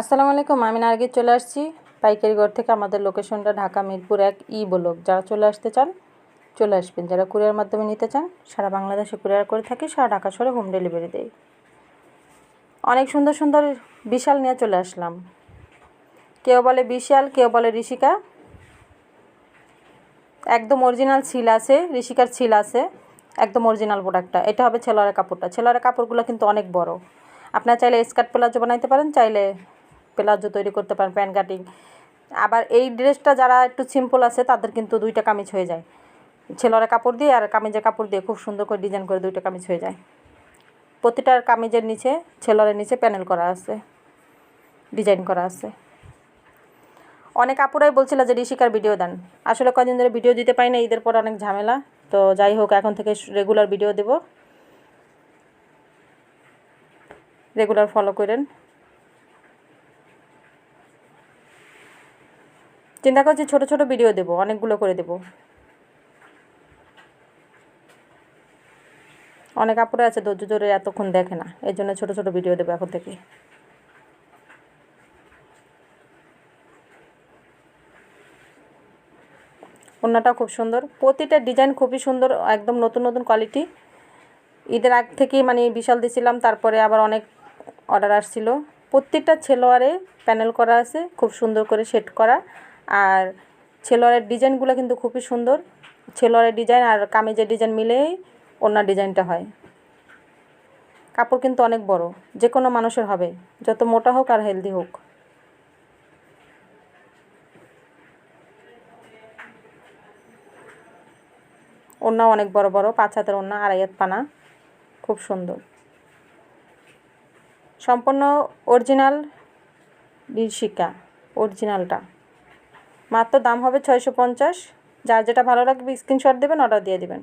আসসালামু আলাইকুম, আমি নার্গিস চলে আসছি। পাইকারি ঘর থেকে আমাদের লোকেশনটা ঢাকা মিরপুর এক ই ব্লক। যারা চলে আসতে চান, চলে আসবেন। যারা কুরিয়ার মাধ্যমে নিতে চান, সারা বাংলাদেশে কুরিয়ার করে থাকি, সারা ঢাকা শহরে হোম ডেলিভারি দেয় অনেক সুন্দর সুন্দর বিশাল নিয়ে চলে আসলাম। কেউ বলে বিশাল, কেউ বলে ঋষিকা। একদম অরিজিনাল ছিল আছে, ঋষিকার ছিল আছে। একদম অরিজিনাল প্রোডাক্টটা এটা হবে ছেলোয়ারের কাপড়টা। ছেলোয়ারের কাপড়গুলো কিন্তু অনেক বড়। আপনারা চাইলে স্কার্ট প্লাজো বানাইতে পারেন, চাইলে প্লাজো তৈরি করতে পারেন প্যান্ট কাটিং। আবার এই ড্রেসটা যারা একটু সিম্পল আছে, তাদের কিন্তু দুইটা কামিজ হয়ে যায়। ছেলোয়ারের কাপড় দিয়ে আর কামিজের কাপড় দিয়ে খুব সুন্দর করে ডিজাইন করে দুইটা কামিজ হয়ে যায়। প্রতিটার কামিজের নিচে ছেলোয়ারের নিচে প্যানেল করা আছে ডিজাইন করা আছে। অনেক আপুরাই বলছিল যে ঋষিকার ভিডিও দেন। আসলে কদিন ধরে ভিডিও দিতে পারি না, ঈদের পর অনেক ঝামেলা। তো যাই হোক, এখন থেকে রেগুলার ভিডিও দেব। রেগুলার ফলো করেন। চিন্তা করছি ছোট ছোট ভিডিও দেব, অনেকগুলো করে দেব। অনেক আপুরা আছে, ধৈর্য ধরে এতক্ষণ দেখে না এই জন্য ছোটো ছোটো ভিডিও দেবো এখন থেকে। ওড়নাটা খুব সুন্দর। প্রতিটা ডিজাইন খুবই সুন্দর, একদম নতুন নতুন কোয়ালিটি ঈদের আগ থেকেই মানে বিশাল দিছিলাম তারপরে আবার অনেক অর্ডার আসছিল। প্রত্যেকটা ছেলোয়ারে প্যানেল করা আছে, খুব সুন্দর করে সেট করা। আর ছেলোয়ারের ডিজাইনগুলো কিন্তু খুবই সুন্দর। ছেলোয়ারের ডিজাইন আর কামিজের ডিজাইন মিলেই ওনার ডিজাইনটা হয়। কাপড় কিন্তু অনেক বড় যে কোনো মানুষের হবে, যত মোটা হোক আর হেলদি হোক। ওড়না অনেক বড় বড়, পাঁচ হাতের ওড়না, আড়াই হাত পানা, খুব সুন্দর। সম্পূর্ণ অরিজিনাল ঋষিকা অরিজিনালটা মাত্র দাম হবে ছয়শো পঞ্চাশ। যার যেটা ভালো লাগবে স্ক্রিনশট দেবেন অর্ডার দিয়ে দেবেন।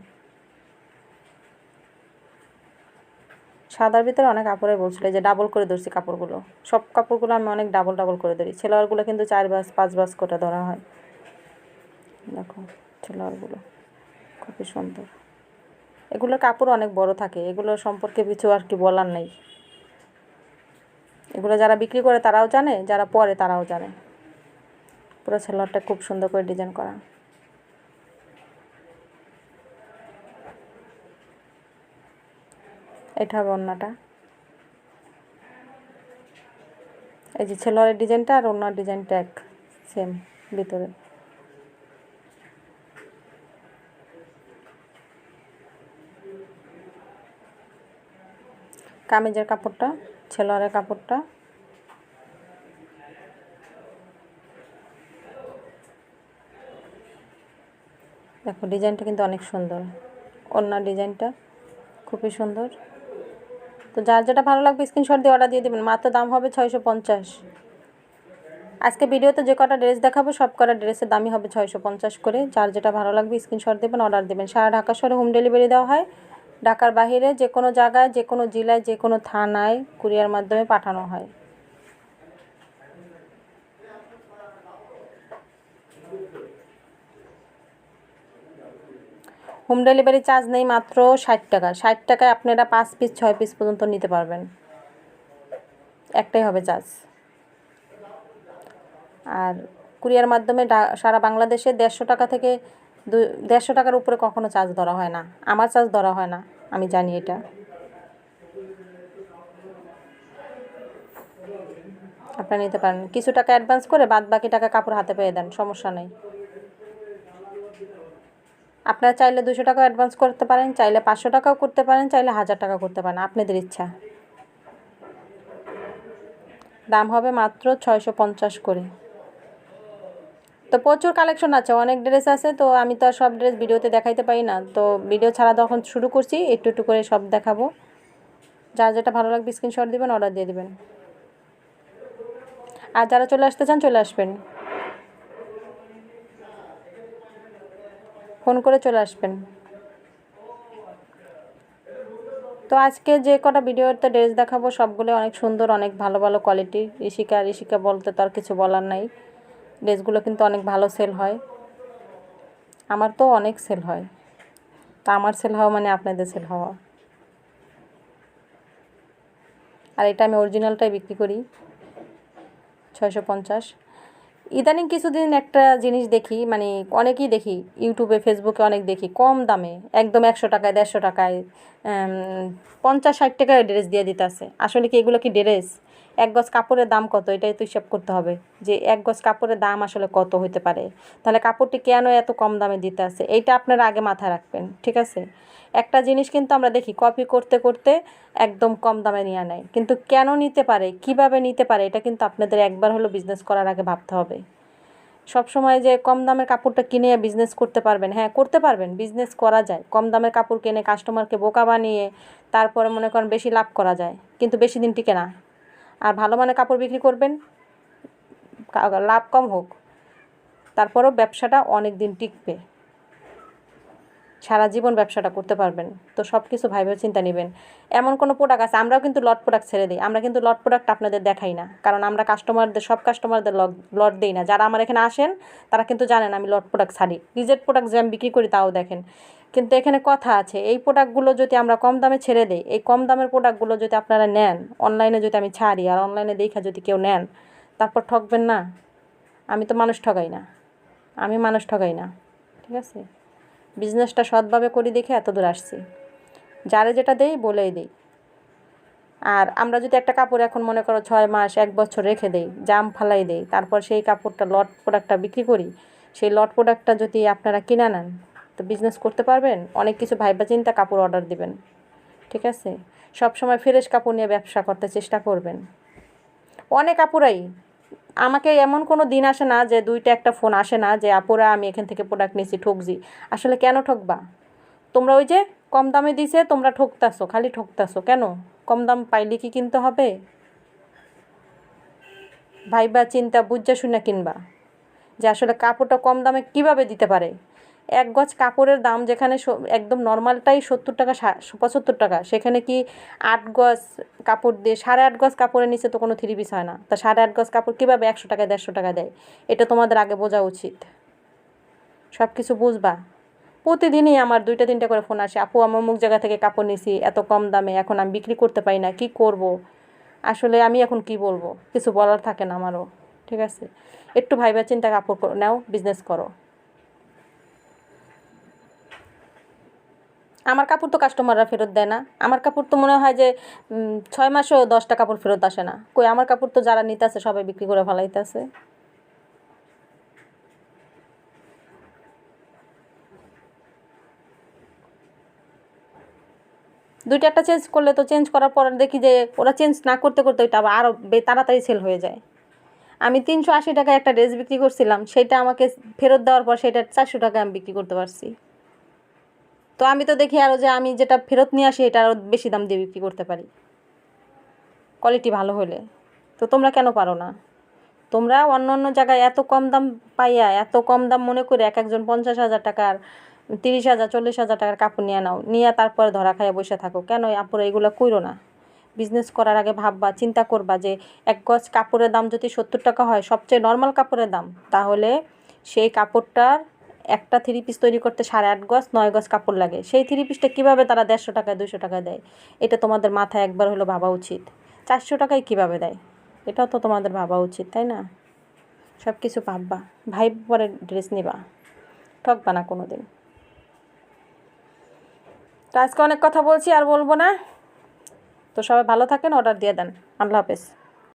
সাদার ভিতরে অনেক কাপড়ে বলছিল যে ডাবল করে ধরছি কাপড়গুলো। সব কাপড়গুলো আমি অনেক ডাবল ডাবল করে ধরি। ছেলোয়ারগুলো কিন্তু চার বাস পাঁচ বাস করে ধরা হয়। দেখো, ছেলোয়ারগুলো খুবই সুন্দর। এগুলোর কাপড় অনেক বড় থাকে, এগুলো সম্পর্কে কিছু আর কি বলার নেই। এগুলো যারা বিক্রি করে তারাও জানে, যারা পরে তারাও জানে। পুরো সেলোয়ারটা খুব সুন্দর করে ডিজাইন করা। এটা হবে অন্যটা এই যে ছেলোয়ারের ডিজাইনটা আর অন্য ডিজাইনটা এক সেম ভিতরে। কামিজের কাপড়টা ছেলোয়ারের কাপড়টা। দেখো, ডিজাইনটা কিন্তু অনেক সুন্দর। অন্য ডিজাইনটা খুবই সুন্দর। তো যার যেটা ভালো লাগবে স্ক্রিনশট দিয়ে অর্ডার দিয়ে দেবেন। মাত্র দাম হবে ছয়শো পঞ্চাশ। আজকে ভিডিওতে যে কটা ড্রেস দেখাবো, সব কটা ড্রেসের দামই হবে ছয়শো পঞ্চাশ করে। যার যেটা ভালো লাগবে স্ক্রিনশট দেবেন অর্ডার দেবেন। সারা ঢাকা শহরে হোম ডেলিভারি দেওয়া হয়। ঢাকার বাহিরে যে কোনো জায়গায়, যে কোনো জেলায়, যে কোনো থানায় কুরিয়ার মাধ্যমে পাঠানো হয়। হোম ডেলিভারি চার্জ নেই মাত্র ষাট টাকা। ষাট টাকায় আপনারা পাঁচ পিস ছয় পিস পর্যন্ত নিতে পারবেন। একটাই হবে চার্জ আর কুরিয়ার মাধ্যমে সারা বাংলাদেশে দেড়শো টাকা থেকে দেড়শো টাকার উপরে কখনো চার্জ ধরা হয় না। আমার চার্জ ধরা হয় না, আমি জানি এটা। আপনারা নিতে পারেন। কিছু টাকা অ্যাডভান্স করে বাদ বাকি টাকা কাপড় হাতে পেয়ে দেন, সমস্যা নেই। আপনারা চাইলে দুশো টাকা অ্যাডভান্স করতে পারেন, চাইলে পাঁচশো টাকাও করতে পারেন, চাইলে হাজার টাকা করতে পারেন, আপনাদের ইচ্ছা। দাম হবে মাত্র ছয়শো পঞ্চাশ করে। তো প্রচুর কালেকশন আছে, অনেক ড্রেস আছে, তো আমি তো আর সব ড্রেস ভিডিওতে দেখাইতে পারি না। তো ভিডিও ছাড়া তখন শুরু করছি, একটু একটু করে সব দেখাবো। যার যেটা ভালো লাগবে স্ক্রিনশট দেবেন অর্ডার দিয়ে দেবেন। আর যারা চলে আসতে চান, চলে আসবেন। ফোন করে চলে আসবেন। তো আজকে যে কটা ভিডিওতে ড্রেস দেখাবো, সবগুলো অনেক সুন্দর, অনেক ভালো ভালো কোয়ালিটি ঋষিকা ঋষিকা বলতে তো আর কিছু বলার নাই। ড্রেসগুলো কিন্তু অনেক ভালো সেল হয়। আমার তো অনেক সেল হয়। তা আমার সেল হওয়া মানে আপনাদের সেল হওয়া। আর এটা আমি অরিজিনালটাই বিক্রি করি। ছয়শো পঞ্চাশ। ইদানিং কিছুদিন একটা জিনিস দেখি মানে অনেকেই দেখি, ইউটিউবে, ফেসবুকে অনেক দেখি, কম দামে, একদম একশো টাকায়, দেড়শো টাকায় পঞ্চাশ, ষাট টাকায় ড্রেস দিয়ে দিতে আসে আসলে কি এগুলো কি ড্রেস এক গজ কাপড়ের দাম কত? এটাই তো হিসাব করতে হবে যে এক গজ কাপড়ের দাম আসলে কত হতে পারে। তাহলে কাপড়টি কেন এত কম দামে দিতে আছে? এইটা আপনারা আগে মাথায় রাখবেন, ঠিক আছে? একটা জিনিস কিন্তু আমরা দেখি, কপি করতে করতে একদম কম দামে নিয়ে নেয়। কিন্তু কেন নিতে পারে? কীভাবে নিতে পারে? এটা কিন্তু আপনাদের একবার হলো বিজনেস করার আগে ভাবতে হবে। সব সময় যে কম দামের কাপড়টা কিনে বিজনেস করতে পারবেন হ্যাঁ করতে পারবেন বিজনেস করা যায়। কম দামের কাপড় কিনে কাস্টমারকে বোকা বানিয়ে তারপরে মনে করেন বেশি লাভ করা যায়, কিন্তু বেশি দিন টিকে না। আর ভালো মানের কাপড় বিক্রি করবেন লাভ কম হোক, তারপরেও ব্যবসাটা অনেক দিন টিকবে। সারা জীবন ব্যবসাটা করতে পারবেন। তো সব কিছু ভাইবে চিন্তা নেবেন। এমন কোনো প্রোডাক্ট আছে, আমরাও কিন্তু লট প্রোডাক্ট ছেড়ে দিই। আমরা কিন্তু লট প্রোডাক্ট আপনাদের দেখাই না। কারণ আমরা কাস্টমারদের সব কাস্টমারদের লট দিই না। যারা আমার এখানে আসেন, তারা কিন্তু জানেন আমি লট প্রোডাক্ট ছাড়ি। রিজেক্ট প্রোডাক্ট যে আমি বিক্রি করি, তাও দেখেন। কিন্তু এখানে কথা আছে, এই প্রোডাক্টগুলো যদি আমরা কম দামে ছেড়ে দিই, এই কম দামের প্রোডাক্টগুলো যদি আপনারা নেন অনলাইনে যদি আমি ছাড়ি আর অনলাইনে দেখা যদি কেউ নেন, তারপর ঠকবেন না। আমি তো মানুষ ঠকাই না। আমি মানুষ ঠকাই না। ঠিক আছে? বিজনেসটা সৎভাবে করি দেখে এত দূর আসছি। যারে যেটা দেই, বলেই দিই। আর আমরা যদি একটা কাপড় এখন মনে করো ছয় মাস, এক বছর রেখে দেই, জাম ফালাই দেই, তারপর সেই কাপড়টা, লট প্রোডাক্টটা বিক্রি করি, সেই লট প্রোডাক্টটা যদি আপনারা কিনে নেন তো বিজনেস করতে পারবেন? অনেক কিছু ভাইবা চিন্তা কাপড় অর্ডার দিবেন। ঠিক আছে? সব সময় ফ্রেশ কাপড় নিয়ে ব্যবসা করতে চেষ্টা করবেন। অনেক আপুরাই, আমাকে এমন কোনো দিন আসে না যে দুইটা একটা ফোন আসে না যে, আপুরা, আমি এখান থেকে প্রোডাক্ট নিয়েছি ঠকজি আসলে কেন ঠকবা? তোমরা ওই যে কম দামে দিছে, তোমরা ঠকতাছো, খালি ঠকতাছো। কেন? কম দাম পাইলে কি কিনতে হবে? ভাইবা চিন্তা, বুঝা শুনে কিনবা। যে আসলে কাপড়টা কম দামে কীভাবে দিতে পারে? এক গজ কাপড়ের দাম যেখানে একদম নর্মালটাই সত্তর টাকা পঁচাত্তর টাকা। সেখানে কি আট গজ কাপড় দিয়ে, সাড়ে আট গজ কাপড়ের নিচে তো কোনো থ্রি পিস হয় না। তা সাড়ে আট গজ কাপড় কীভাবে একশো টাকা দেড়শো টাকা দেয়? এটা তোমাদের আগে বোঝা উচিত। সব কিছু বুঝবা। প্রতিদিনই আমার দুইটা, তিনটা করে ফোন আসে, আপু আমার মুখ জায়গা থেকে কাপড় নিছি, এত কম দামে, এখন আমি বিক্রি করতে পারি না, কি করব? আসলে আমি এখন কি বলব? কিছু বলার থাকে না আমারও, ঠিক আছে? একটু ভাইবা চিন্তা কাপড় নাও বিজনেস করো। আমার কাপড় তো কাস্টমাররা ফেরত দেয় না। আমার কাপড় তো মনে হয় যে ছয় মাসেও দশটা কাপড় ফেরত আসে না। কই, আমার কাপড় তো যারা নিতে আছে সবাই বিক্রি করে ফেলাইতেছে দুইটা একটা চেঞ্জ করলে তো চেঞ্জ করার পর দেখি যে, ওরা চেঞ্জ না করতে করতে ওইটা আবার আরও তাড়াতাড়ি সেল হয়ে যায়। আমি তিনশো আশি টাকায় একটা ড্রেস বিক্রি করছিলাম, সেটা আমাকে ফেরত দেওয়ার পর সেটা চারশো টাকায় আমি বিক্রি করতে পারছি। তো আমি তো দেখি আরও যে আমি যেটা ফেরত নিয়ে আসি এটা আরও বেশি দাম দিয়ে বিক্রি করতে পারি। কোয়ালিটি ভালো হলে। তো তোমরা কেন পারো না? তোমরা অন্য অন্য জায়গায় এত কম দাম পাইয়া, এত কম দাম মনে করে এক একজন পঞ্চাশ হাজার টাকার, তিরিশ হাজার, চল্লিশ হাজার টাকার কাপড় নিয়ে নাও, নিয়ে তারপরে ধরা খাইয়া বসে থাকো। কেন আপুরা এগুলো কইরো না? বিজনেস করার আগে ভাববা, চিন্তা করবা যে এক গজ কাপড়ের দাম যদি সত্তর টাকা হয়, সবচেয়ে নর্মাল কাপড়ের দাম, তাহলে সেই কাপড়টার একটা থ্রি পিস তৈরি করতে সাড়ে আট গজ, নয় গজ কাপড় লাগে। সেই থ্রি পিসটা কীভাবে তারা দেড়শো টাকায় দুশো টাকায় দেয়? এটা তোমাদের মাথায় একবার হলো ভাবা উচিত। চারশো টাকায় কীভাবে দেয়? এটাও তো তোমাদের ভাবা উচিত, তাই না? সব কিছু ভাববা। ভাই পরে ড্রেস নিবা। ঠকবা না কোনো দিন তো আজকে অনেক কথা বলছি, আর বলব না। তো সবাই ভালো থাকেন অর্ডার দিয়ে দেন। আল্লাহ হাফেজ।